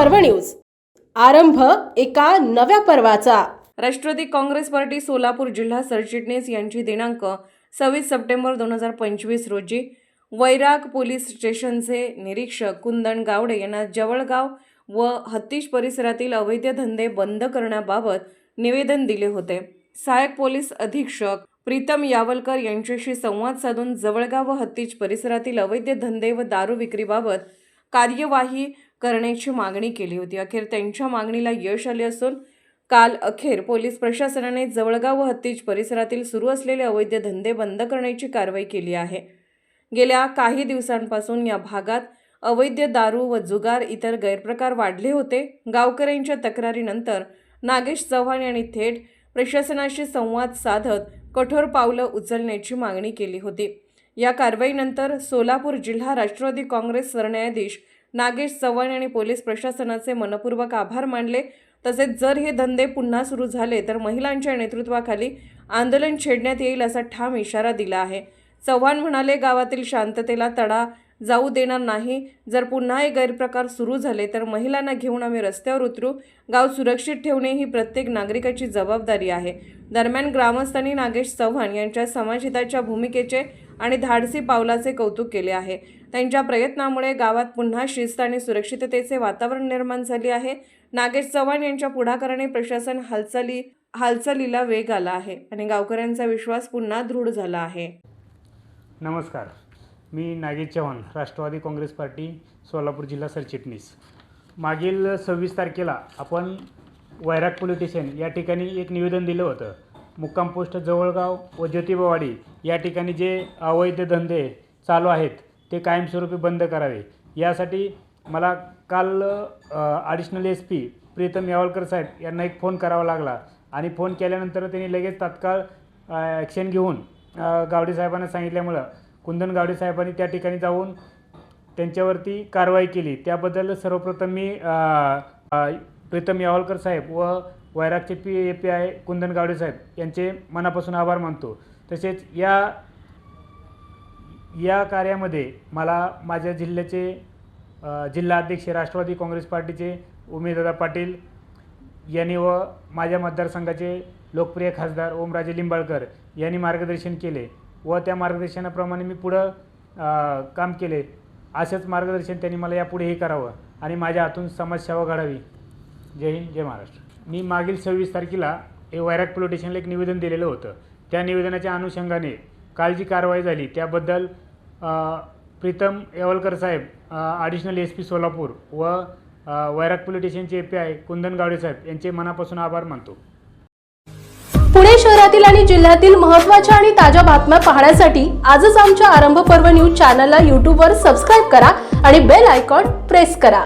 पर्व न्यूज. आरंभ एका नव्या पर्वाचा. राष्ट्रवादी काँग्रेस पार्टी सोलापूर जिल्हा सरचिटणीस यांची दिनांक सव्वीस सप्टेंबर दोन हजार पंचवीस रोजी. वैराग पोलीस स्टेशनचे निरीक्षक कुंदन गावडे यांना जवळगाव व हत्तीश परिसरातील अवैध धंदे बंद करण्याबाबत निवेदन दिले होते. सहाय्यक पोलीस अधीक्षक प्रीतम यावलकर यांच्याशी संवाद साधून जवळगाव व हत्तीज परिसरातील अवैध धंदे व दारू विक्रीबाबत कार्यवाही करण्याची मागणी केली होती. अखेर त्यांच्या मागणीला यश आले असून काल अखेर पोलीस प्रशासनाने जवळगाव व हत्तीज परिसरातील सुरू असलेले अवैध धंदे बंद करण्याची कारवाई केली आहे. गेल्या काही दिवसांपासून या भागात अवैध दारू व जुगार इतर गैरप्रकार वाढले होते. गावकऱ्यांच्या तक्रारीनंतर नागेश चव्हाण यांनी थेट प्रशासनाशी संवाद साधत कठोर पावलं उचलण्याची मागणी केली होती. या कारवाईनंतर सोलापूर जिल्हा राष्ट्रवादी काँग्रेस सरन्यायाधीश नागेश चव्हाण यांनी पोलीस प्रशासनाचे मनपूर्वक आभार मानले. तसेच जर हे धंदे पुन्हा सुरू झाले तर महिलांच्या नेतृत्वाखाली आंदोलन छेडण्यात येईल असा ठाम इशारा दिला आहे. चव्हाण म्हणाले गावातील शांततेला तडा जाऊ देणार नाही. जर पुन्हा हे गैरप्रकार सुरू झाले तर महिलांना घेऊन आम्ही रस्त्यावर उतरू. गाव सुरक्षित ठेवणे ही प्रत्येक नागरिकाची जबाबदारी आहे. दरम्यान ग्रामस्थांनी नागेश चव्हाण यांच्या समाजहिताच्या भूमिकेचे आणि धाडसी पावलाचे कौतुक केले आहे. त्यांच्या प्रयत्नामुळे गावात पुन्हा शिस्त आणि सुरक्षिततेचे वातावरण निर्माण झाले आहे. नागेश चव्हाण यांच्या पुढाकाराने प्रशासन हालचाली हालचालीला वेग आला आहे आणि गावकऱ्यांचा विश्वास पुन्हा दृढ झाला आहे. नमस्कार. मी नागेश चव्हाण राष्ट्रवादी काँग्रेस पार्टी सोलापूर जिल्हा सरचिटणीस. मागील सव्वीस तारखेला आपण वैराग पोलीस स्टेशन या ठिकाणी एक निवेदन दिलं होतं. मुक्काम पोस्ट जवळगाव व ज्योतिबावाडी या ठिकाणी जे अवैध धंदे चालू आहेत ते कायमस्वरूपी बंद करावे. यासाठी मला काल additional S P Pritam Yawalkar साहेब यांना एक फोन करावा लागला आणि फोन केल्यानंतर त्यांनी लगेच तात्काळ ॲक्शन घेऊन गावडेसाहेबांना गावडे साहेबांना सांगितल्यामुळं कुंदन गावडे साहेबांनी त्या ठिकाणी जाऊन त्यांच्यावरती कारवाई केली. त्याबद्दल सर्वप्रथम मी प्रीतम यावलकर साहेब व वैरागचे P A P I Kundan Gawade साहेब यांचे मनापासून आभार मानतो. तसेच या या कार्यामध्ये मला माझ्या जिल्ह्याचे जिल्हा अध्यक्ष राष्ट्रवादी काँग्रेस पार्टीचे उमेदवार पाटील यांनी व माझ्या मतदारसंघाचे लोकप्रिय खासदार ओमराजे लिंबाळकर यांनी मार्गदर्शन केले व त्या मार्गदर्शनाप्रमाणे मी पुढं काम केले. असेच मार्गदर्शन त्यांनी मला यापुढेही करावं आणि माझ्या हातून समाजसेवा घडावी. जय हिंद जय महाराष्ट्र. मी मागील सव्वीस तारखेला हे वैराग पोलीस स्टेशनला एक निवेदन दिलेलं होतं. त्या निवेदनाच्या अनुषंगाने काल जी कारवाई झाली. त्याबद्दल प्रीतम येवलकर साहेब ॲडिशनल एस पी सोलापूर व वैराग पोलीस स्टेशनचे A P I Kundan Gawade साहेब यांचे मनापासून आभार मानतो. पुणे शहरातील आणि जिल्ह्यातील महत्त्वाच्या आणि ताज्या बातम्या पाहण्यासाठी आजच आमच्या आरंभ पर्व न्यूज चॅनलला यूट्यूबवर सबस्क्राईब करा आणि बेल आयकॉन प्रेस करा.